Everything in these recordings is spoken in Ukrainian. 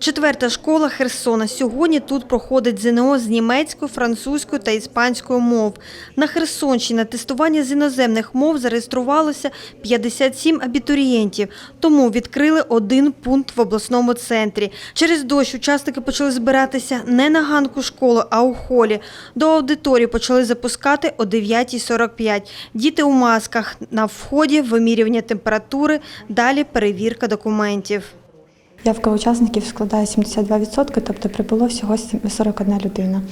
Четверта школа Херсона. Сьогодні тут проходить ЗНО з німецької, французької та іспанської мов. На Херсонщині на тестування з іноземних мов зареєструвалося 57 абітурієнтів, тому відкрили один пункт в обласному центрі. Через дощ учасники почали збиратися не на ганку школи, а у холі. До аудиторії почали запускати о 9.45. Діти у масках. На вході вимірювання температури, далі перевірка документів. Явка учасників складає 72%, тобто прибуло всього 41 людина.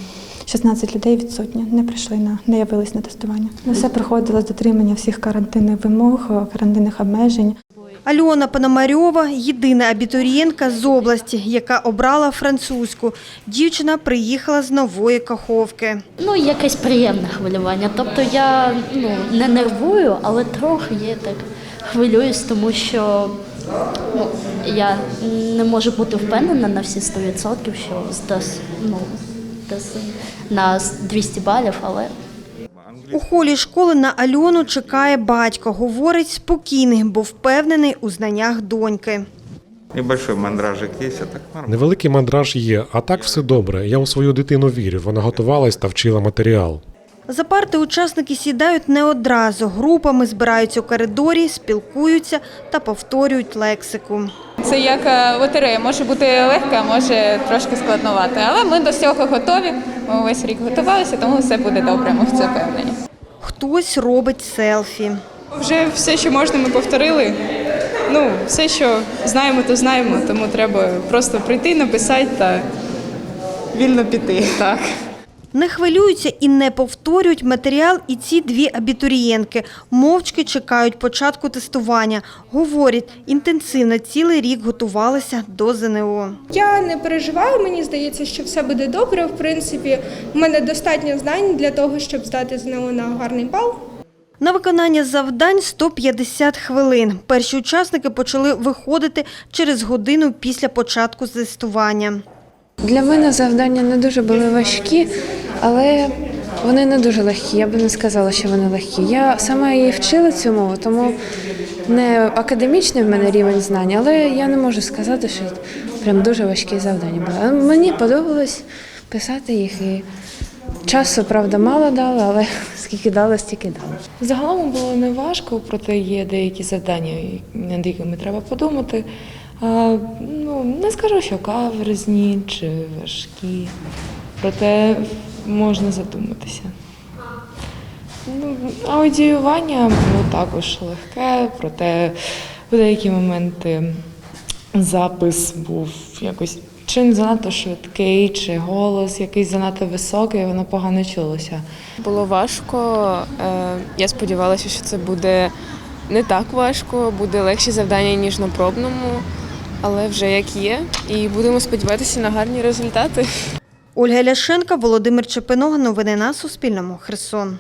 16 людей відсутні, не прийшли на не явились на тестування. Все проходило з дотримання всіх карантинних вимог, карантинних обмежень. Альона Пономарьова – єдина абітурієнтка з області, яка обрала французьку. Дівчина приїхала з нової Каховки. Ну, якесь приємне хвилювання. Тобто я ну, не нервую, але трохи є так хвилююсь, тому що ну, я не можу бути впевнена на всі 100%, що здас, ну, здас на 200 балів, але У холі школи на Альону чекає батько. Говорить спокійний, бо впевнений у знаннях доньки. Небольшой мандражик есть, так нормально. Невеликий мандраж є, а так все добре. Я у свою дитину вірю. Вона готувалась та вчила матеріал. За парти учасники сідають не одразу. Групами збираються у коридорі, спілкуються та повторюють лексику. Це як е, лотерея, може бути легка, може трошки складновато. Але ми до цього готові. Ми весь рік готувалися, тому все буде добре. Ми в це впевнені. Хтось робить селфі. Вже все, що можна, ми повторили. Ну, все, що знаємо, то знаємо, тому треба просто прийти, написати та вільно піти. Так. Не хвилюються і не повторюють матеріал і ці дві абітурієнтки. Мовчки чекають початку тестування. Говорять, інтенсивно цілий рік готувалися до ЗНО. Я не переживаю, мені здається, що все буде добре. В принципі, в мене достатньо знань для того, щоб здати ЗНО на гарний бал. На виконання завдань 150 хвилин. Перші учасники почали виходити через годину після початку тестування. Для мене завдання не дуже були важкі, але вони не дуже легкі. Я би не сказала, що вони легкі. Я сама її вчила цю мову, тому не академічний в мене рівень знань, але я не можу сказати, що прям дуже важкі завдання були. Мені подобалось писати їх і часу, правда, мало дали, але скільки дали, стільки дали. Загалом було не важко, проте є деякі завдання, над якими треба подумати. А, ну, не скажу, що каверзні чи важкі, проте можна задуматися. Ну, аудіювання було також легке, проте в деякі моменти запис був якось чи не занадто швидкий, чи голос якийсь занадто високий, воно погано чулося. Було важко. Е, Я сподівалася, що це буде не так важко, буде легші завдання, ніж на пробному, але вже як є. І будемо сподіватися на гарні результати. Ольга Ляшенка, Володимир Чепиног. Новини на Суспільному. Херсон.